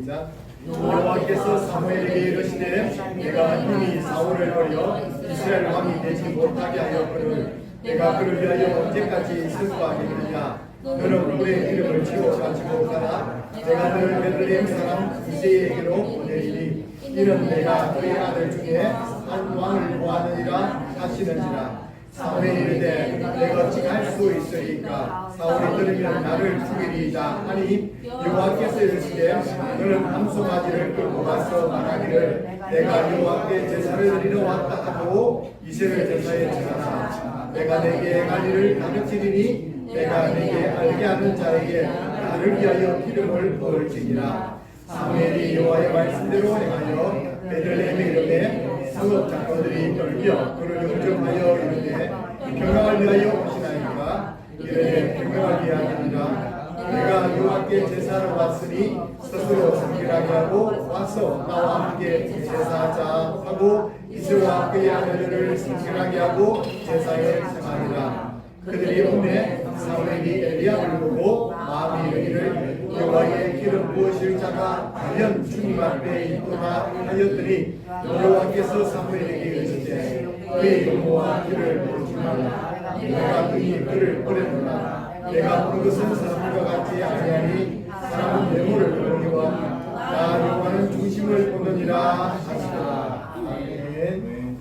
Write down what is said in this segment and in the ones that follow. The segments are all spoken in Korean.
시작. 여호와께서 사무엘에게 이르시되 내가 이미 사울을 버려 이스라엘 왕이 되지 못하게 하였거늘 내가 그를 위하여 언제까지 슬퍼하겠느냐 너는 물의 기름을 채워 가지고 가라 내가 너를 베들레헴 사람 이세에게로 보내리니 이는 내가 그의 아들 중에 한 왕을 구하느니라 하시는지라 사무엘이 이르되 내가 어찌 할수 있으리까 사울이 들으면 나를 죽이리이다 하니 여호와께서 이르시되 너는 암송아지를 끌고 가서 말하기를 내가 여호와께 제사를 드리러 왔다 하고 이스라엘 제사에 전하라. 내가 내게 할 일을 가르치리니 내가 내게 알게 하는 자에게 나를 위하여 기름을 부을지니라. 사무엘이 여호와의 말씀대로 행하여 베들레헴에 이르되 장로들이 떨며 그를 영접하여 이르되 평강을 위하여 오시나이까? 이르되 평강을 위하니라. 내가 여호와께 제사를 왔으니 스스로 성결하게 하고 와서 나와 함께 제사하자 하고 이스라엘 그의 아들들을 성결하게 하고 제사에 청하니라. 그들이 오매 사무엘이 엘리야를 보고 마음이 이르기를 여호와의 기름 부으실 자가 과연 주님 앞에 있구나 하였더니 여호와께서 사무엘에게 이르시되 그의 용모와 그를 부르지 말라. 내가 그의 그를 버렸노라. 내가 부른 것은 사람과 같지 아니하니 사람은 메모를 보느니와 나 여호와는 중심을 보느니라 하시더라 아멘.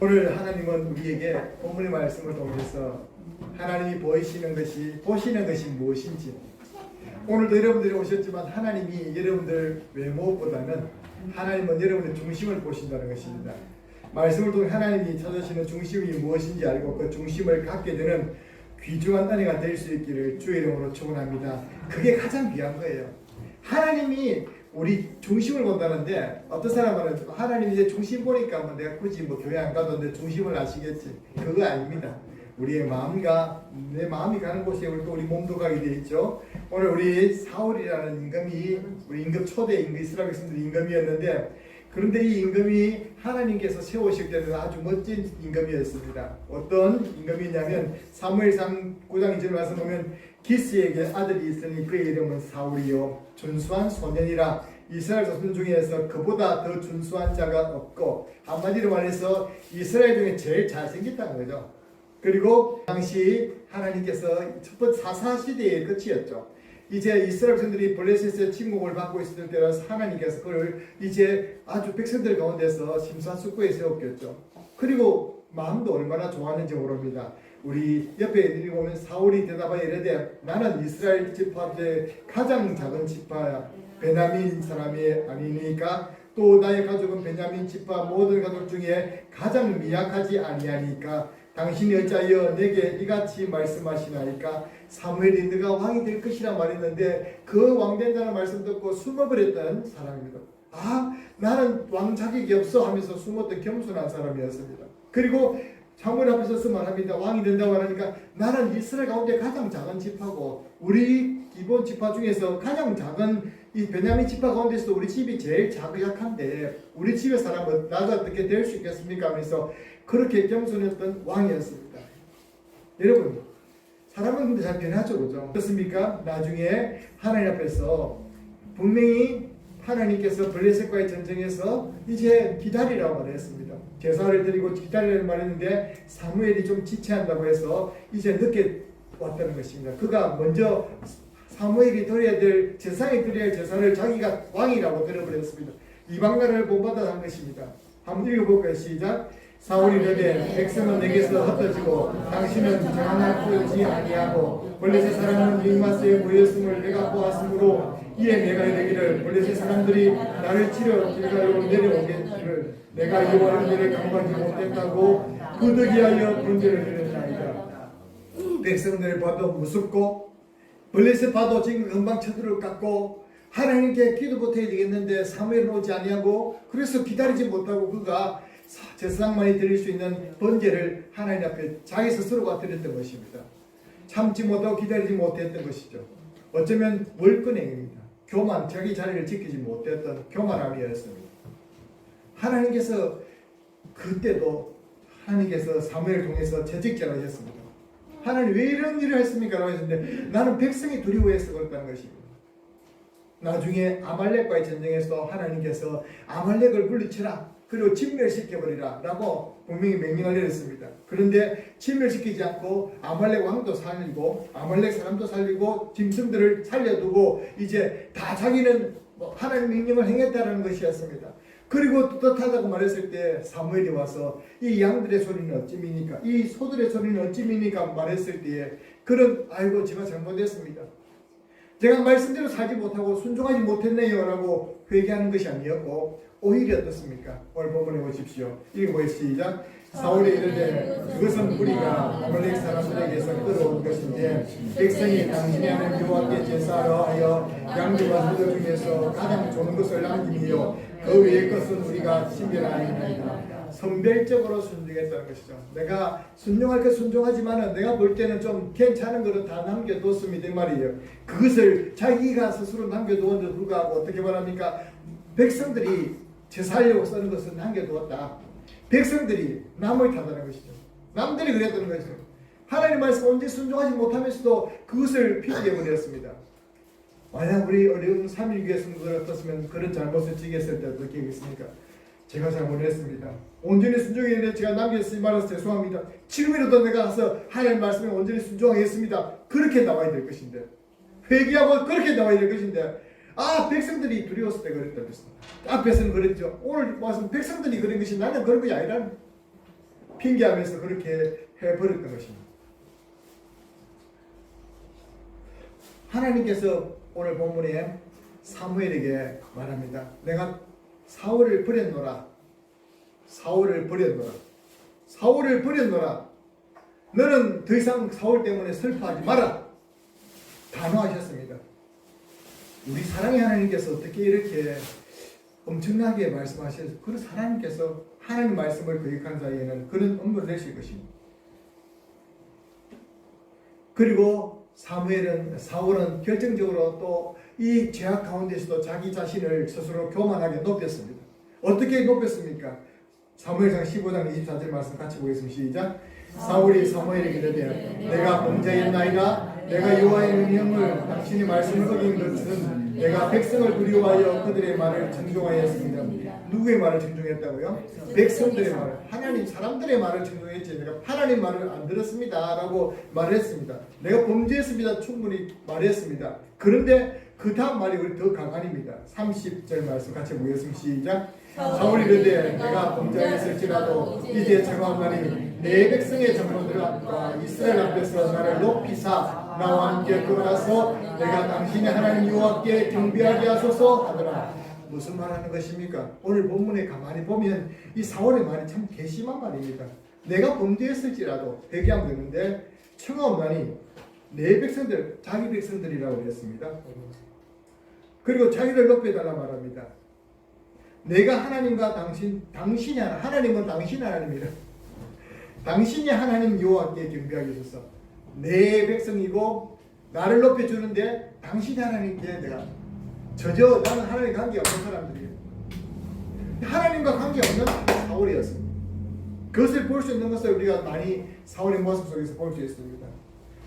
오늘 하나님은 우리에게 본문의 말씀을 통해서 하나님이 보이시는 것이 보시는 것이 무엇인지. 오늘도 여러분들이 오셨지만 하나님이 여러분들 외모보다는 하나님은 여러분의 중심을 보신다는 것입니다. 말씀을 통해 하나님이 찾으시는 중심이 무엇인지 알고 그 중심을 갖게 되는 귀중한 은혜가 될 수 있기를 주의 이름으로 축원합니다. 그게 가장 귀한 거예요. 하나님이 우리 중심을 본다는데 어떤 사람은 하나님 이제 중심 보니까 뭐 내가 굳이 뭐 교회 안 가도 내 중심을 아시겠지 그거 아닙니다. 우리의 마음과 내 마음이 가는 곳에 우리 또 우리 몸도 가게 돼 있죠. 오늘 우리 사울이라는 임금이 우리 임금 초대 임금 이스라엘 백성들이 임금이었는데 그런데 이 임금이 하나님께서 세우실 때는 아주 멋진 임금이었습니다. 어떤 임금이냐면 사무엘상 9장 2절 말씀 보면 기스에게 아들이 있으니 그의 이름은 사울이요 준수한 소년이라 이스라엘 자손 중에서 그보다 더 준수한 자가 없고 한마디로 말해서 이스라엘 중에 제일 잘생겼다는 거죠. 그리고 당시 하나님께서 첫 번째 사사 시대의 끝이었죠. 이제 이스라엘 백성들이 블레셋의 침공을 받고 있을 때라서 하나님께서 그를 이제 아주 백성들 가운데서 심사숙고에 세웠겠죠. 그리고 마음도 얼마나 좋았는지 모릅니다. 우리 옆에 있는 보면 사울이 대답하여 이르되 나는 이스라엘 지파 중에 가장 작은 지파야 베냐민 사람이 아니니까 또 나의 가족은 베냐민 지파 모든 가족 중에 가장 미약하지 아니하니까 당신이 어찌하여 내게 이같이 말씀하시나이까 사무엘이 네가 왕이 될 것이라 말했는데 그 왕 된다는 말씀 듣고 숨어버렸던 사람입니다. 아 나는 왕 자격이 없어 하면서 숨었던 겸손한 사람이었습니다. 그리고 사무엘 앞에 서서 말합니다. 왕이 된다고 하니까 나는 이스라엘 가운데 가장 작은 지파고 우리 기본 지파 중에서 가장 작은 이 베냐민 지파 가운데서 우리 집이 제일 작약한데 우리 집의 사람은 나가 어떻게 될 수 있겠습니까? 하면서 그렇게 겸손했던 왕이었습니다. 여러분 사람은 근데 잘 변하죠, 그죠? 어떻습니까? 나중에 하나님 앞에서 분명히 하나님께서 블레셋과의 전쟁에서 이제 기다리라고 말했습니다. 제사를 드리고 기다리라고 말했는데 사무엘이 좀 지체한다고 해서 이제 늦게 왔다는 것입니다. 그가 먼저 사무엘이 드려야 될 제사에 드려야 할 제사를 자기가 왕이라고 들어버렸습니다. 이방 나라를 본받아 한 것입니다. 한번 읽어볼까요? 시작. 사울이 이르되 백성은 내게서 흩어지고 당신은 풀지 아니하고 블레셋 사람은 믹마스에 모였음을 내가 보았으므로 이에 내가 이르기를 블레셋 사람들이 나를 치려 길가로 내려오겠기를 내가 여호와를 내려 강구하지 못했다고 그득이하여 문제를 드렸나이다. 백성들을 봐도 무섭고 블레셋 봐도 지금 금방 쳐들을 깎고 하나님께 기도부터 해야 되겠는데 사무엘은 오지 아니하고 그래서 기다리지 못하고 그가 제사장만이 드릴 수 있는 번제를 하나님 앞에 자기 스스로가 드렸던 것입니다. 참지 못하고 기다리지 못했던 것이죠. 어쩌면 월권행입니다. 교만, 자기 자리를 지키지 못했던 교만함이었습니다. 하나님께서 그때도 하나님께서 사무엘을 통해서 재직자를 하셨습니다. 하나님 왜 이런 일을 했습니까? 라고 했는데 나는 백성이 두려워해서 그렇다는 것입니다. 나중에 아말렉과의 전쟁에서 하나님께서 아말렉을 물리쳐라 그리고 진멸시켜버리라 라고 분명히 명령을 내렸습니다. 그런데 진멸시키지 않고 아말렉 왕도 살리고 아말렉 사람도 살리고 짐승들을 살려두고 이제 다 자기는 뭐 하나님 명령을 행했다는 것이었습니다. 그리고 떳하다고 말했을 때 사무엘이 와서 이 양들의 소리는 어찌미니까 이 소들의 소리는 어찌미니까 말했을 때에 그런 아이고 제가 잘못했습니다. 제가 말씀대로 살지 못하고 순종하지 못했네요 라고 회개하는 것이 아니었고 오히려 어떻습니까? 오늘 본문에 보십시오. 읽어보시죠. 사울이 이르되 그것은 우리가 아말렉 사람들에게서 끌어온 것인데 백성이 당신이 하는 여호와께 제사하러 하여 양들과 소들 중에서 가장 좋은 것을 남김이요 그 외의 것은 우리가 신별하였나이다. 선별적으로 순종했다는 것이죠. 내가 순종할 것 순종하지만은 내가 볼 때는 좀 괜찮은 거를 다 남겨뒀습니다 이 말이에요. 그것을 자기가 스스로 남겨두었는데 불구하고 어떻게 말합니까? 백성들이 제사하려고 쓰는 것은 남겨두었다. 백성들이 남을 타다는 것이죠. 남들이 그랬다는 것이죠. 하나님 말씀 언제 순종하지 못하면서도 그것을 핑계 버렸습니다. 만약 우리 어려운 3.1교회 성도들 같았으면 그런 잘못을 지겠을 때 어떻게 하겠습니까? 제가 잘못했습니다. 온전히 순종했는데 제가 남겼으니 말아서 죄송합니다. 지금이라도 내가 가서 하나님 말씀에 온전히 순종하겠습니다. 그렇게 나와야 될 것인데 회개하고 그렇게 나와야 될 것인데 아 백성들이 두려웠을 때 그랬다 그랬어. 앞에서는 그랬죠. 오늘 말씀 백성들이 그런 것이 나는 그런 것이 아니라 핑계하면서 그렇게 해버렸던 것입니다. 하나님께서 오늘 본문에 사무엘에게 말합니다. 내가 사울을 버렸노라. 사울을 버렸노라. 사울을 버렸노라. 너는 더 이상 사울 때문에 슬퍼하지 마라. 단호하셨습니다. 우리 사랑의 하나님께서 어떻게 이렇게 엄청나게 말씀하셔서 그런 하나님께서 하나님 말씀을 거역한 자에는 그런 엄벌을 내실 것입니다. 그리고 사무엘은 사울은 결정적으로 또 이 죄악 가운데서도 자기 자신을 스스로 교만하게 높였습니다. 어떻게 높였습니까? 사무엘상 15장 24절 말씀 같이 보겠습니다. 시작. 사울이 사무엘에게 이르되 내가 범죄했나이다. 내가 여호와의 명령을 당신이 어긴 것은 내가 백성을 두려워하여 그들의 말을 청종하였습니다. 누구의 말을 청종했다고요? 백성들의 말을 하나님 사람들의 말을 청종했지 내가 하나님 말을 안 들었습니다라고 말했습니다. 내가 범죄했습니다. 충분히 말했습니다. 그런데 그 다음 말이 우리 더 강한입니다. 30절 말씀 같이 보겠습니다. 시작. 사울이 이르되 내가 범죄했을지라도 이제 정하나니 내 백성의 장로들과 이스라엘 앞에서 나를 높이사 나와 함께 걸어가서 내가 당신의 하나님 여호와께 경배하게 하소서 하더라. 무슨 말하는 것입니까? 오늘 본문에 가만히 보면 이 사울의 말이 참 괘씸한 말입니다. 내가 범죄했을지라도 회개하면 되는데 청하오나니 내 백성들 자기 백성들이라고 했습니다. 그리고 자기를 높여달라 말합니다. 내가 하나님과 당신, 당신이 하나, 하나님은 당신 하나님이라. 당신이 하나님 여호와께 경배하게 해서 내 백성이고 나를 높여주는데 당신이 하나님께 내가 저저 나는 하나님 관계 없는 사람들이에요. 하나님과 관계 없는 사울이었습니다. 그것을 볼 수 있는 것을 우리가 많이 사울의 모습 속에서 볼 수 있습니다.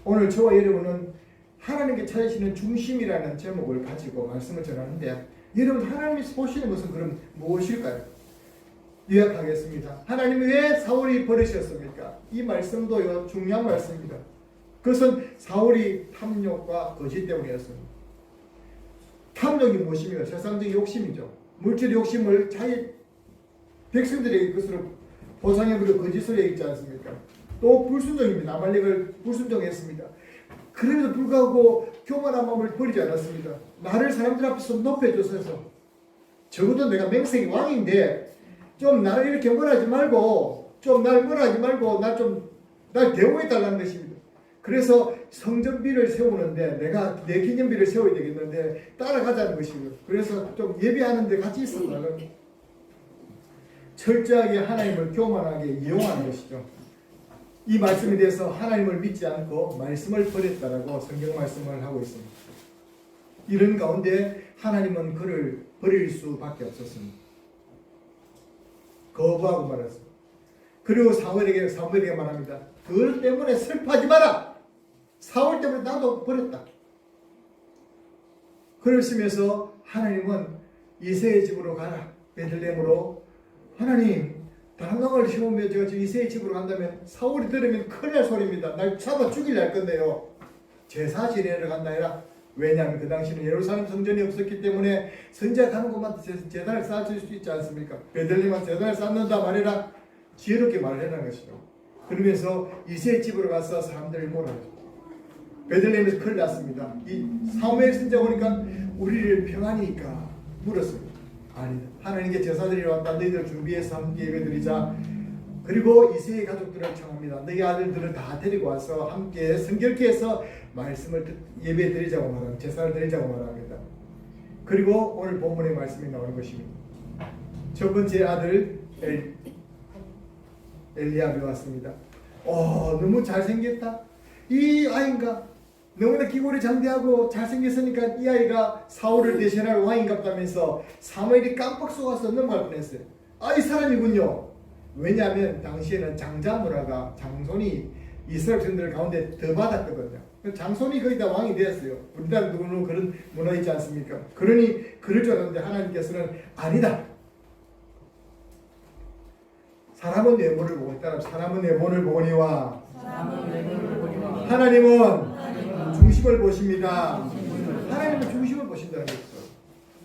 오늘 저와 여러분은 하나님께 찾으시는 중심이라는 제목을 가지고 말씀을 전하는데 여러분 하나님이 보시는 것은 그럼 무엇일까요? 요약하겠습니다. 하나님이 왜 사울이 버리셨습니까? 이 말씀도 중요한 말씀입니다. 그것은 사울이 탐욕과 거짓 때문이었습니다. 탐욕이 무엇입니까? 세상적인 욕심이죠. 물질 욕심을 자기 백성들에게 그것으로 보상해버려 거짓을 얘기했지 않습니까? 또 불순종입니다. 아말렉을 불순종했습니다. 그럼에도 불구하고 교만한 마음을 버리지 않았습니다. 나를 사람들 앞에서 높여줘서 적어도 내가 맹세의 왕인데 좀 나를 이렇게 뭐라지 말고 좀 날 뭐라지 말고 나 좀 날 대우해 달라는 것입니다. 그래서 성전비를 세우는데 내가 내 기념비를 세워야 되겠는데 따라가자는 것이고요. 그래서 좀 예배하는데 같이 있어달라는 철저하게 하나님을 교만하게 이용하는 것이죠. 이 말씀에 대해서 하나님을 믿지 않고 말씀을 버렸다라고 성경 말씀을 하고 있습니다. 이런 가운데 하나님은 그를 버릴 수밖에 없었습니다. 거부하고 말았습니다. 그리고 사울에게 사무엘에게 말합니다. 그것 때문에 슬퍼하지 마라. 사울 때문에 나도 버렸다. 그러시면서 하나님은 이세의 집으로 가라. 베들레헴으로 하나님 단강을 심으면 제가 저 이세의 집으로 간다면 사울이 들으면 큰일 날 소리입니다. 날 잡아 죽이려 할 건데요. 제사 지내러 간다 해라. 왜냐하면 그 당시는 예루살렘 성전이 없었기 때문에 선지자 가는 제- 제단을 쌓을 수 있지 않습니까? 베들레헴은 제단을 쌓는다 말해라. 지혜롭게 말을 해라는 것이죠. 그러면서 이세의 집으로 가서 사람들을 몰아요. 베들레헴에서 큰일 났습니다. 이 사무엘 선자 보니까 우리를 평안이니까 물었습니다. 아니다. 하나님께 제사드리러 왔다. 너희들 준비해서 함께 예배드리자. 그리고 이세의 가족들을 청합니다. 너희 아들들을 다 데리고 와서 함께 성결케 해서 말씀을 듣- 예배드리자고 말합니다. 제사를 드리자고 말합니다. 그리고 오늘 본문의 말씀이 나오는 것입니다. 첫 번째 아들 엘, 엘리압이 왔습니다. 어, 너무 잘생겼다. 이 아이인가? 너무나 기골이 장대하고 잘생겼으니까 이 아이가 사울을 대신할 왕인 같다면서 사무엘이 깜빡 속아서 넘어갈 뻔했어요. 아, 이 사람이군요. 왜냐하면 당시에는 장자 문화가 장손이 이스라엘 백성들 가운데 더 받았거든요. 장손이 거의 다 왕이 되었어요. 우리나라 누구는 그런 문화 있지 않습니까? 그러니 그럴 줄 알았는데 하나님께서는 아니다. 사람은 외모를 보고 따라 사람은 외모를 보거니와 하나님은 중심을 보십니다. 하나님은 중심을 보신다는 것이죠.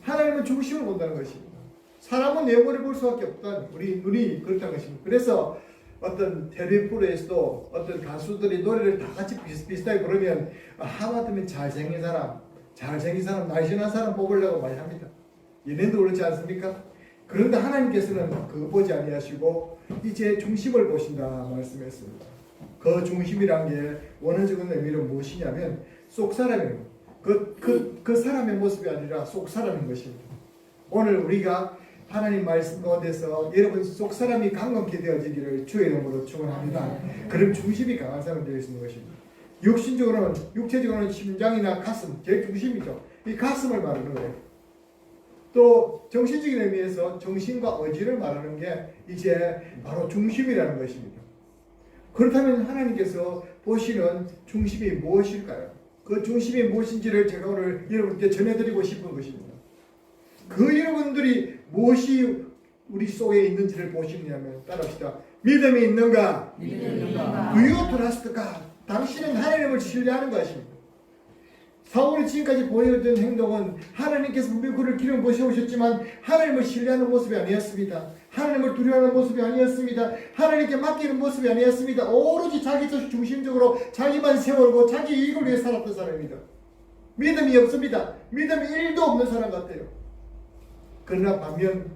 하나님은 중심을 본다는 것입니다. 사람은 외모를 볼 수밖에 없다는 우리 눈이 그렇다는 것입니다. 그래서 어떤 텔레비 프로에서도 어떤 가수들이 노래를 다 같이 비슷비슷하게 부르면 아, 하마터면 잘생긴 사람, 잘생긴 사람, 날씬한 사람 뽑으려고 많이 합니다. 얘네도 그렇지 않습니까? 그런데 하나님께서는 그거 보지 아니하시고 이제 중심을 보신다 말씀했습니다. 그 중심이란 게 원어적인 의미는 무엇이냐면 속 사람이에요. 그, 그, 그 사람의 모습이 아니라 속 사람인 것입니다. 오늘 우리가 하나님 말씀 가운데서 여러분 속 사람이 강건케 되어지기를 주의 이름으로 축원합니다. 그럼 중심이 강한 사람 되어 있는 것입니다. 육신적으로는 육체적으로는 심장이나 가슴 제일 중심이죠. 이 가슴을 말하는 거예요. 또 정신적인 의미에서 정신과 의지를 말하는 게 이제 바로 중심이라는 것입니다. 그렇다면 하나님께서 보시는 중심이 무엇일까요? 그 중심이 무엇인지를 제가 오늘 여러분께 전해드리고 싶은 것입니다. 그 여러분들이 무엇이 우리 속에 있는지를 보시느냐면 따라합시다. 믿음이 있는가? 유효 트러스트가 당신은 하나님을 신뢰하는 것입니다. 사울이 지금까지 보여준 행동은 하나님께서 분명히 그를 기름 부으셨지만 하나님을 신뢰하는 모습이 아니었습니다. 하나님을 두려워하는 모습이 아니었습니다. 하나님께 맡기는 모습이 아니었습니다. 오로지 자기 중심적으로 자기만 세월고 자기 이익을 위해 살았던 사람입니다. 믿음이 없습니다. 믿음이 1도 없는 사람 같아요. 그러나 반면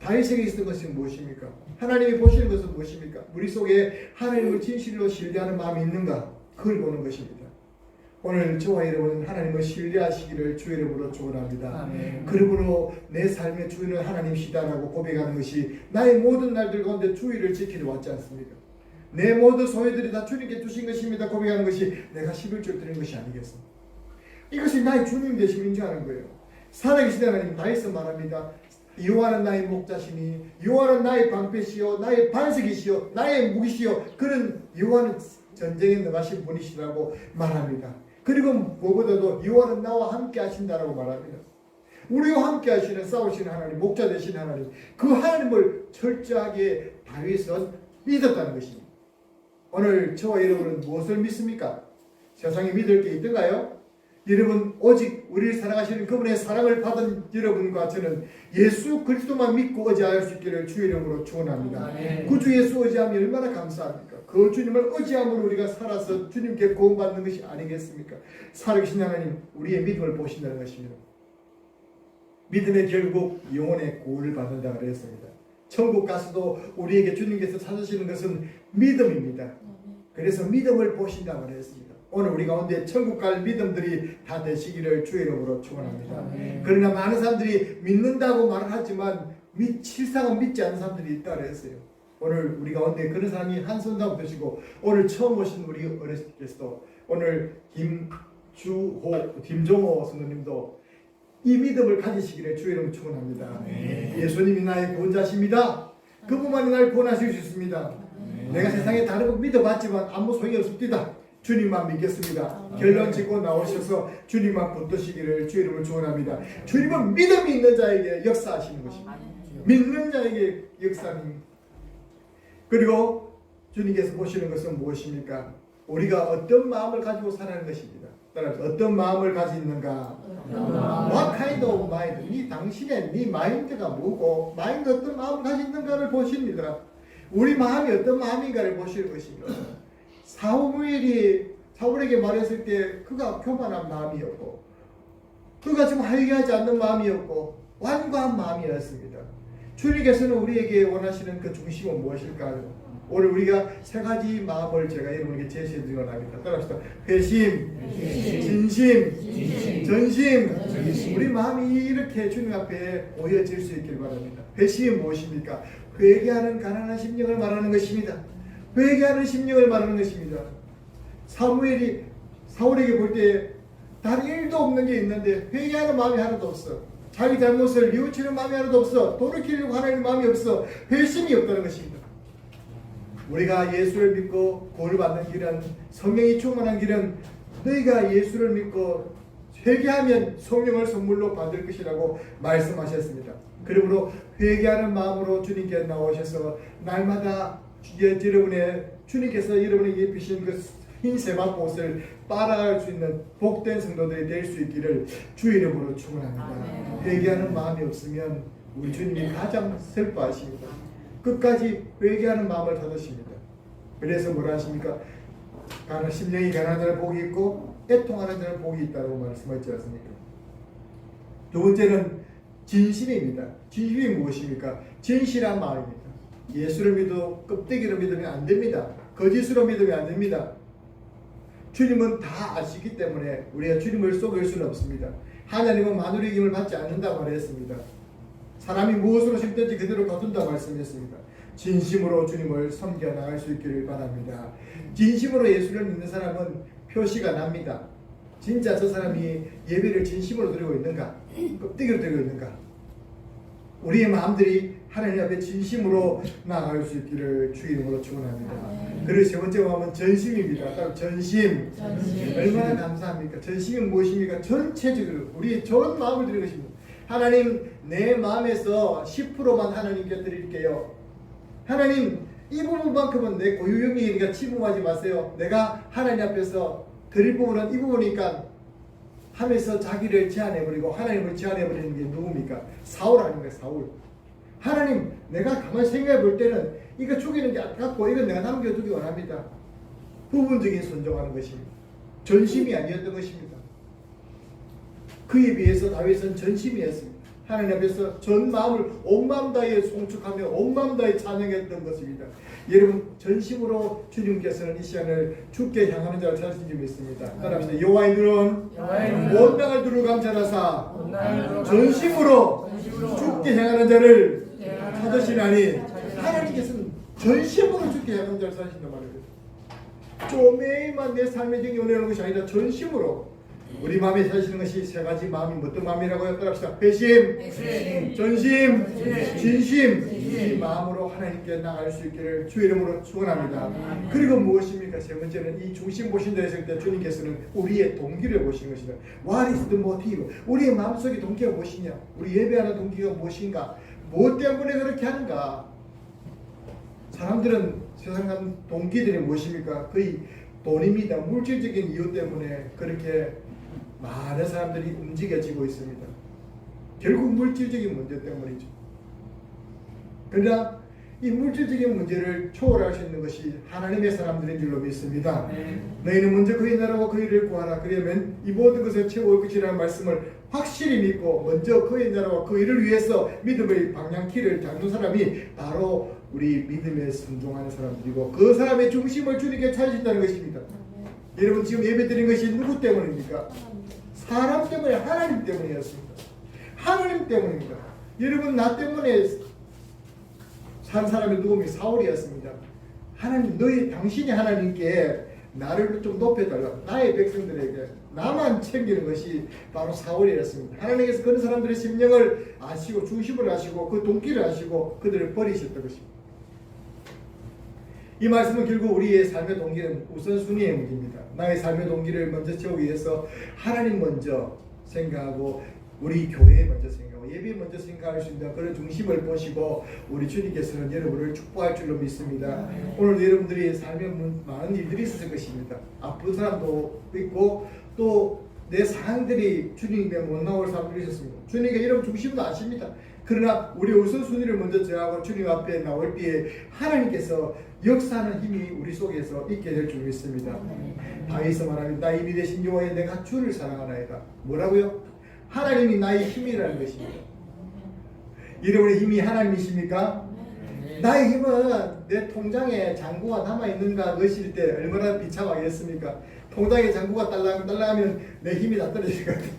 다윗에게 있었던 것은 무엇입니까? 하나님이 보시는 것은 무엇입니까? 우리 속에 하나님을 진실로 신뢰하는 마음이 있는가? 그걸 보는 것입니다. 오늘 저와 여러분은 하나님을 신뢰하시기를 주의 이름으로 축원합니다. 그러므로 내 삶의 주인은 하나님이시다라고 고백하는 것이 나의 모든 날들 가운데 주의를 지키러 왔지 않습니까? 내 모든 소유들이 다 주님께 주신 것입니다. 고백하는 것이 내가 11조 드린 것이 아니겠습니까? 이것이 나의 주님 되심 인정하는 거예요. 살아계신 하나님 다윗은 말합니다. 여호와는 나의 목자시니 여호와는 나의 방패시요 나의 반석이시요 나의 무기시요 그는 여호와는 전쟁에 나가신 분이시라고 말합니다. 그리고 무엇보다도 여호와는 나와 함께 하신다라고 말합니다. 우리와 함께 하시는 싸우시는 하나님, 목자 되시는 하나님, 그 하나님을 철저하게 다윗은 믿었다는 것입니다. 오늘 저와 여러분은 무엇을 믿습니까? 세상에 믿을 게 있던가요? 여러분 오직 우리를 사랑하시는 그분의 사랑을 받은 여러분과 저는 예수 그리스도만 믿고 의지할 수 있기를 주의 이름으로 축원합니다. 아멘. 그주 예수 의지함이 얼마나 감사합니까? 그 주님을 의지함으로 우리가 살아서 주님께 구원받는 것이 아니겠습니까? 살아계신 하나님 우리의 믿음을 보신다는 것입니다. 믿음의 결국 영혼의 구원을 받는다 그랬습니다. 천국 가서도 우리에게 주님께서 찾으시는 것은 믿음입니다. 그래서 믿음을 보신다 그랬습니다. 오늘 우리 가운데 천국 갈 믿음들이 다 되시기를 주의 이름으로 축원합니다. 아멘. 그러나 많은 사람들이 믿는다고 말을 하지만 믿, 실상은 믿지 않는 사람들이 있다 그랬어요. 오늘 우리 가운데 그런 사람이 한 손당 드시고 오늘 처음 오신 우리 어르신께서도 오늘 김주호, 김종호 선생님도 이 믿음을 가지시기를 주의 이름으로 축원합니다. 예수님이 나의 구원자십니다. 그분만이 나를 구원하실 수 있습니다. 내가 세상에 다른 거 믿어봤지만 아무 소용이 없습니다. 주님만 믿겠습니다. 결론 짓고 나오셔서 주님만 붙드시기를 주 이름을 축원합니다. 주님은 믿음이 있는 자에게 역사하시는 것입니다. 믿는 자에게 역사님. 그리고 주님께서 보시는 것은 무엇입니까? 우리가 어떤 마음을 가지고 살아가는 것입니다. 따라서 어떤 마음을 가지고 있는가? What kind of mind? 네 당신의 네 마인드가 뭐고 마인드 어떤 마음을 가지고 있는가를 보십니다. 우리 마음이 어떤 마음인가를 보시는 것입니다. 사무엘이 사울에게 말했을 때 그가 교만한 마음이었고 그가 지금 회개하지 않는 마음이었고 완고한 마음이었습니다. 주님께서는 우리에게 원하시는 그 중심은 무엇일까요? 오늘 우리가 세 가지 마음을 제가 여러분에게 제시해 드리고 합니다. 따라합시다. 회심, 진심, 전심. 우리 마음이 이렇게 주님 앞에 모여질 수 있길 바랍니다. 회심이 무엇입니까? 회개하는 가난한 심령을 말하는 것입니다. 회개하는 심령을 말하는 것입니다. 사무엘이 사울에게 볼때 다른 일도 없는 게 있는데 회개하는 마음이 하나도 없어. 자기 잘못을 뉘우치는 마음이 하나도 없어. 돌이키려고 하는 마음이 없어. 회심이 없다는 것입니다. 우리가 예수를 믿고 구원을 받는 길은 성령이 충만한 길은 너희가 예수를 믿고 회개하면 성령을 선물로 받을 것이라고 말씀하셨습니다. 그러므로 회개하는 마음으로 주님께 나오셔서 날마다 여러분의 주님께서 여러분에게 입히신 그흰 세마포 옷을 빨아갈 수 있는 복된 성도들이 될 수 있기를 주 이름으로 축원합니다. 회개하는 마음이 없으면 우리 주님이 가장 슬퍼하십니다. 끝까지 회개하는 마음을 닫으십니다. 그래서 뭐라 하십니까? 가난 심령이 가난한 자는 복이 있고 애통하는 자는 복이 있다고 말씀하지 않습니까? 두 번째는 진심입니다. 진심이 무엇입니까? 진실한 마음입니다. 예수를 믿어 껍데기로 믿으면 안 됩니다. 거짓으로 믿으면 안 됩니다. 주님은 다 아시기 때문에 우리가 주님을 속일 수는 없습니다. 하나님은 마누리 김을 받지 않는다 말했습니다. 사람이 무엇으로 심든지 그대로 거둔다 말씀했습니다. 진심으로 주님을 섬겨 나갈 수 있기를 바랍니다. 진심으로 예수를 믿는 사람은 표시가 납니다. 진짜 저 사람이 예배를 진심으로 드리고 있는가? 껍데기로 드리고 있는가? 우리의 마음들이 하나님 앞에 진심으로 나아갈 수 있기를 주 이름으로 축원합니다. 그리고 세 번째 마음은 전심입니다. 따로 전심. 전심. 얼마나 감사합니까? 전심이 무엇입니까? 전체적으로 우리의 전 마음을 드리는 것입니다. 하나님 내 마음에서 10%만 하나님께 드릴게요. 하나님 이 부분만큼은 내 고유형이니까 침묵하지 마세요. 내가 하나님 앞에서 드릴 부분은 이 부분이니까 하면서 자기를 제한해버리고 하나님을 제한해버리는 게 누굽니까? 사울 아닙니까? 사울. 하나님 내가 가만히 생각해 볼 때는 이거 죽이는 게 아깝고 이건 내가 남겨두기 원합니다. 부분적인 순종하는 것입니다. 전심이 아니었던 것입니다. 그에 비해서 다윗은 전심이었습니다. 하나님 앞에서 전 마음을 온 마음 다해 송축하며 온 마음 다해 찬양했던 것입니다. 여러분 전심으로 주님께서는 이 시간을 주께 향하는 자를 찾으신 줄 믿습니다. 따라합시다. 여호와의 눈은 눈은 온당을 두루 감찰하사 전심으로 주께 향하는 자를 찾으시나니 하나님께서는 전심으로 주께 향하는 자를 찾으신단 말이에요. 쪼매만 내 삶의 정이 올려놓는 것이 아니라 전심으로 우리 마음에 사시는 것이 세 가지 마음이 어떤 마음이라고요? 따라합시다. 회심, 회심, 전심, 전심, 진심. 진심. 이 마음으로 하나님께 나갈 수 있기를 주 이름으로 축원합니다. 그리고 무엇입니까? 세 번째는 이 중심 보신다 했을 때 주님께서는 우리의 동기를 보시는 것이다. What is the motive? 우리의 마음속의 동기가 무엇이냐? 우리 예배하는 동기가 무엇인가? 무엇 때문에 그렇게 하는가? 사람들은 세상 동기들이 무엇입니까? 거의 돈입니다. 물질적인 이유 때문에 그렇게 많은 사람들이 움직여지고 있습니다. 결국 물질적인 문제 때문이죠. 그러나 이 물질적인 문제를 초월할 수 있는 것이 하나님의 사람들인 줄로 믿습니다. 너희는 먼저 그의 나라와 그의 일을 구하라. 그러면 이 모든 것을 채워올 것이라는 말씀을 확실히 믿고 먼저 그의 나라와 그 일을 위해서 믿음의 방향키를 잡는 사람이 바로 우리 믿음에 순종하는 사람들이고 그 사람의 중심을 주님께 찾으신다는 것입니다. 여러분 지금 예배드린 것이 누구 때문입니까? 사람 때문에 하나님 때문이었습니다. 하나님 때문입니다. 여러분 나 때문에 산 사람이 누구면 사울이었습니다. 하나님 너희 당신이 하나님께 나를 좀 높여달라. 나의 백성들에게 나만 챙기는 것이 바로 사울이었습니다. 하나님께서 그런 사람들의 심령을 아시고 중심을 아시고 그 동기를 아시고 그들을 버리셨던 것입니다. 이 말씀은 결국 우리의 삶의 동기는 우선순위의 문제입니다. 나의 삶의 동기를 먼저 채우기 위해서 하나님 먼저 생각하고 우리 교회 먼저 생각하고 예배 먼저 생각할 수 있는 그런 중심을 보시고 우리 주님께서는 여러분을 축복할 줄로 믿습니다. 오늘 여러분들이 삶에 문- 많은 일들이 있을 것입니다. 아픈 사람도 있고 또내 상황들이 주님께 못 나올 사람들이 있었습니다. 주님께 이런 중심도 아십니다. 그러나 우리 우선순위를 먼저 정하고 주님 앞에 나올 때에 하나님께서 역사하는 힘이 우리 속에서 있게 될 줄 믿습니다. 다윗서 말하면 나 힘이 되신 여호와의 내가 주를 사랑하나이다. 뭐라고요? 하나님이 나의 힘이라는 것입니다. 여러분의 힘이 하나님이십니까? 나의 힘은 내 통장에 잔고가 남아 있는가 넣으실 때 얼마나 비참하겠습니까? 통장에 잔고가 딸랑 딸랑하면 내 힘이 다 떨어질 것 같아요.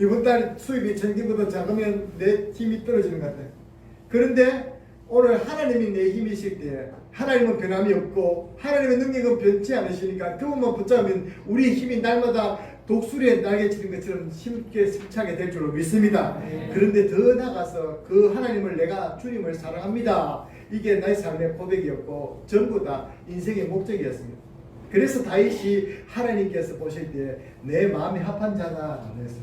이번 달 수입이 전기보다 작으면 내 힘이 떨어지는 것 같아요. 그런데 오늘 하나님이 내 힘이실 때 하나님은 변함이 없고 하나님의 능력은 변치 않으시니까 그것만 붙잡으면 우리의 힘이 날마다 독수리에 날개치는 것처럼 쉽게 승차게 될 줄로 믿습니다. 그런데 더 나가서 그 하나님을 내가 주님을 사랑합니다. 이게 나의 삶의 고백이었고 전부 다 인생의 목적이었습니다. 그래서 다윗이 하나님께서 보실 때 내 마음이 합한 자다 그래서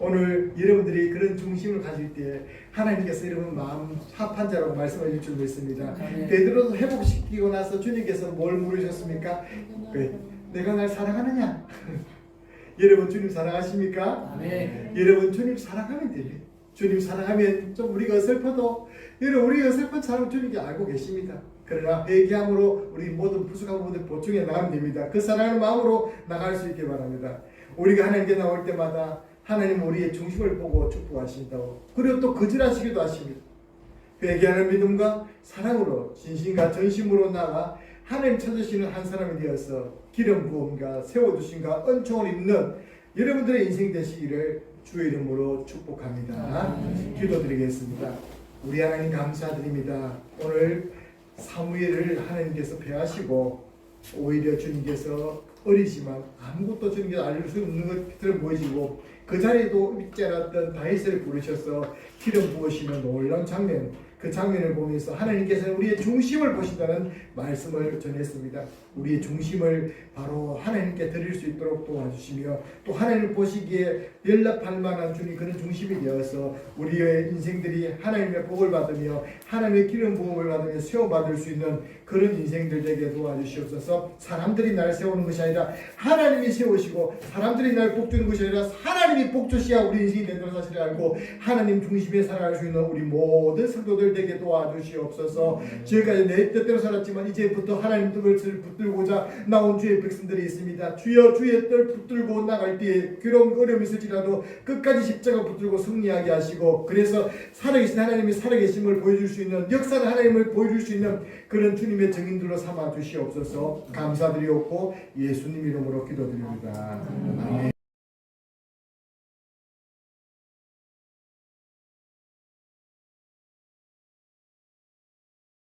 오늘 여러분들이 그런 중심을 가질 때 하나님께서 여러분 마음 합한 자라고 말씀해 주실 줄 믿습니다. 베드로도 회복시키고 나서 주님께서 뭘 물으셨습니까? 그, 내가 날 사랑하느냐? 여러분 주님 사랑하십니까? 여러분 주님 사랑하면 돼요. 주님 사랑하면 좀 우리가 어설퍼도 여러분 우리가 어설픈 사람 주님께 알고 계십니다. 그러나 회개함으로 우리 모든 부족한 부분들 보충해 나가면 됩니다. 그 사랑하는 마음으로 나갈 수 있게 바랍니다. 우리가 하나님께 나올 때마다 하나님 우리의 중심을 보고 축복하신다고 그리고 또 거절하시기도 하십니다. 회개하는 믿음과 사랑으로 진심과 전심으로 나가 하나님 찾으시는 한 사람이 되어서 기름 부음과 세워주심과 은총을 입는 여러분들의 인생 되시기를 주의 이름으로 축복합니다. 기도드리겠습니다. 우리 하나님 감사드립니다. 오늘 사무엘을 하나님께서 배하시고 오히려 주님께서 어리지만 아무것도 주님께서 알릴 수 없는 것처럼 보이시고 그 자리에도 믿지 않았던 다윗을 부르셔서 기름 부으시는 놀라운 장면 그 장면을 보면서 하나님께서 우리의 중심을 보신다는 말씀을 전했습니다. 우리의 중심을 바로 하나님께 드릴 수 있도록 도와주시며 또 하나님을 보시기에 연락할 만한 주님 그런 중심이 되어서 우리의 인생들이 하나님의 복을 받으며 하나님의 기름 부음을 받으며 세워받을 수 있는 그런 인생들 되게 도와주시옵소서 사람들이 날 세우는 것이 아니라 하나님이 세우시고 사람들이 날 복주는 것이 아니라 하나님이 복주시야 우리 인생이 된다는 사실을 알고 하나님 중심에 살아갈 수 있는 우리 모든 성도들 되게 도와주시옵소서. 지금까지 내 뜻대로 살았지만 이제부터 하나님 뜻을 붙들고자 나온 주의 백성들이 있습니다. 주여 주의 뜻 붙들고 나갈 때에 그런 어려움이 있을지라도 끝까지 십자가 붙들고 승리하게 하시고 그래서 살아계신 하나님이 살아계심을 보여줄 수 있는 역사는 하나님을 보여줄 수 있는 그런 주님의 증인들로 삼아 주시옵소서. 감사드리옵고 예수님 이름으로 기도드립니다. 아멘.